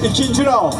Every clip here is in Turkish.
你进去了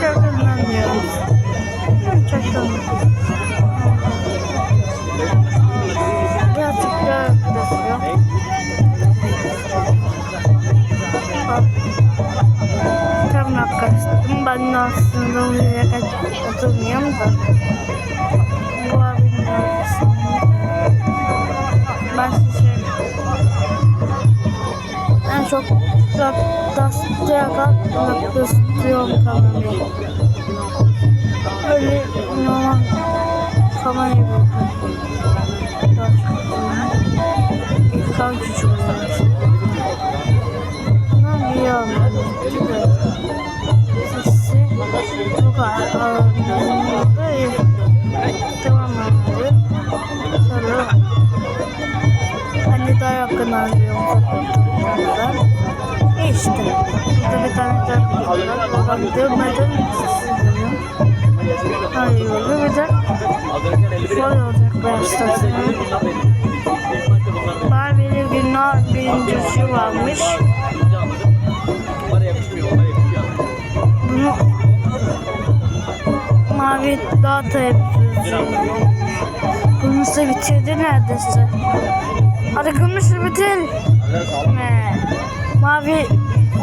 Gerçekten. Birazcık daha yaklaşıyor. Bak. Tam yaklaştım. Ben aslında oraya oturmuyorum da. Çok yaklaştığa kalkmak istiyorum kamerayı. Öyle normal kamerayı bakıyorum. Ekran küçük olmuş. Bunlar iyi olmalı. Sesi çok ağır. Böyle tamam abi. Sonra ben daha yakın alıyorum fotoğraflardan. İşte. Burada bir tane daha. Ben görmedim. Sizlerim. Hayır yolu bir de şöyle olacak beyaz tasarım. Barbie'li günah birincisi varmış. Bunu mavi dağıta yapıyoruz. Kırmızı bitirdi neredeyse. Hadi kırmızı bitir. Mavi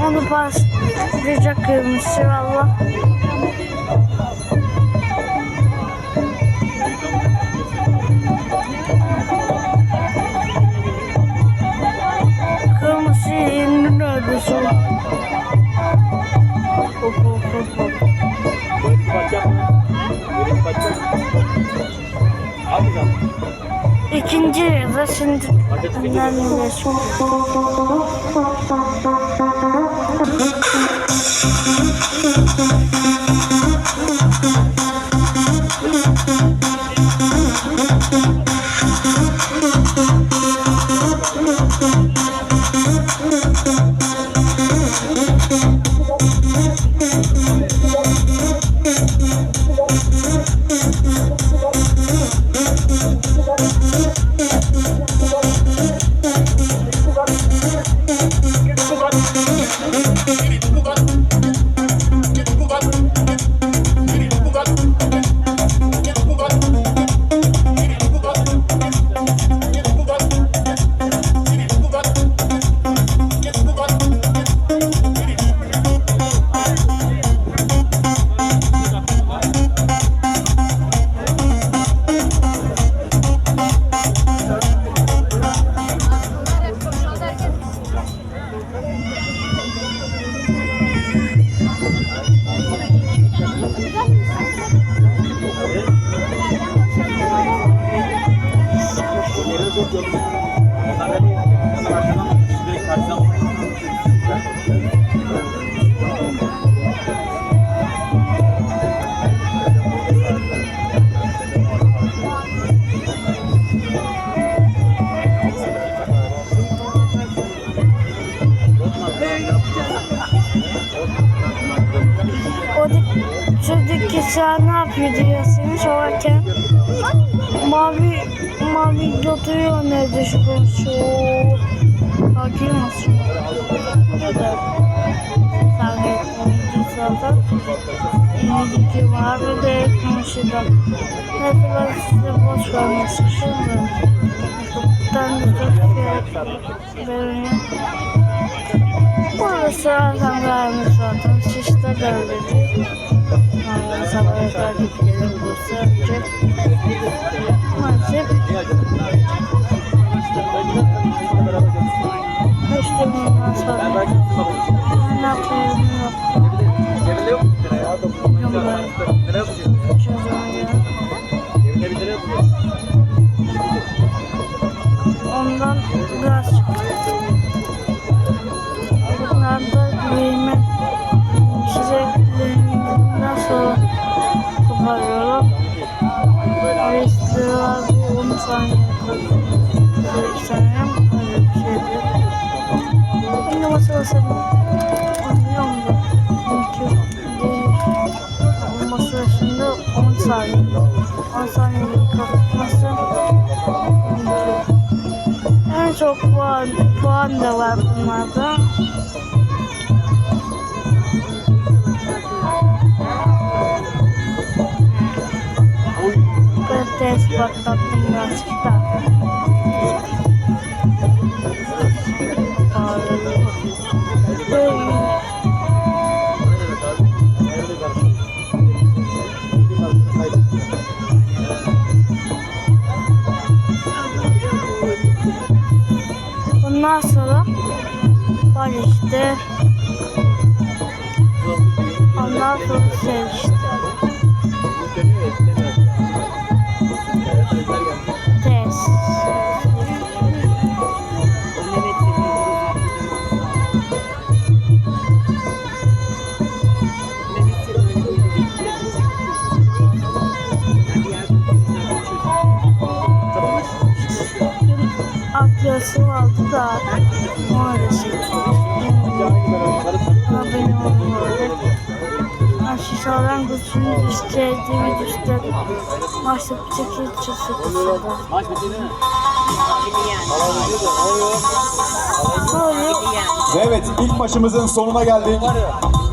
onu paslayacak kırmızı valla. Kırmızı elini neredeyse. Hop hop hop hop. ikinci versiyonundan Yapıyor diyorsunuz sorarken mavi Mami oturuyor nerede şu konuşuyor. Hakim olsun. Burada. Gitmedin zaten. İyilik var bir de konuşuyor. Neyse ben size boş vermek istiyorum. Ben de çok veriyorum. Burası zaten vermiş zaten. Şişte devleti. Yani sabah kadar gidelim burası. Önce maalesef bundan sonra saniye kadar sanırım öyle bir şeydi. Şimdi masa basalım. Anlıyor musun? Çünkü olması şimdi 10 saniye. 10 saniye kapatması. En çok puan, puan da var bunlarda. Patlattım birazcık da. Bundan sonra var işte. Ondan sonra şey Akyası vardı da maalesef. Ama. Aşağıdan güçlü istediğimi düştü. Maçta çekil. Maç mi? Böyle Ve evet ilk maçımızın sonuna geldik.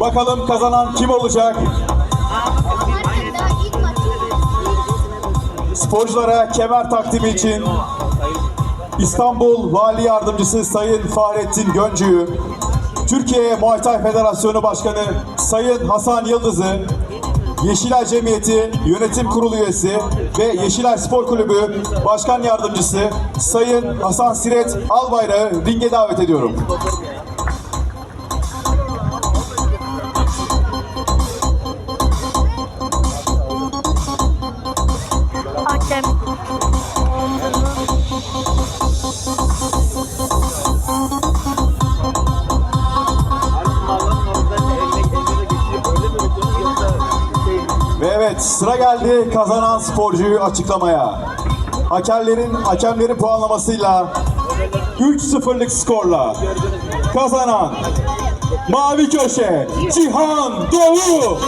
Bakalım kazanan kim olacak? Sporculara kemer takdimi için İstanbul Vali Yardımcısı Sayın Fahrettin Göncü'yü, Türkiye Muay Thai Federasyonu Başkanı Sayın Hasan Yıldız'ı, Yeşilay Cemiyeti Yönetim Kurulu üyesi ve Yeşilay Spor Kulübü Başkan Yardımcısı Sayın Hasan Siret Albayrak'ı ringe davet ediyorum. hakem. Sıra geldi kazanan sporcuyu açıklamaya. Hakemlerin hakemlerin puanlamasıyla 3-0'lık skorla kazanan Mavi Köşe Cihan Doğu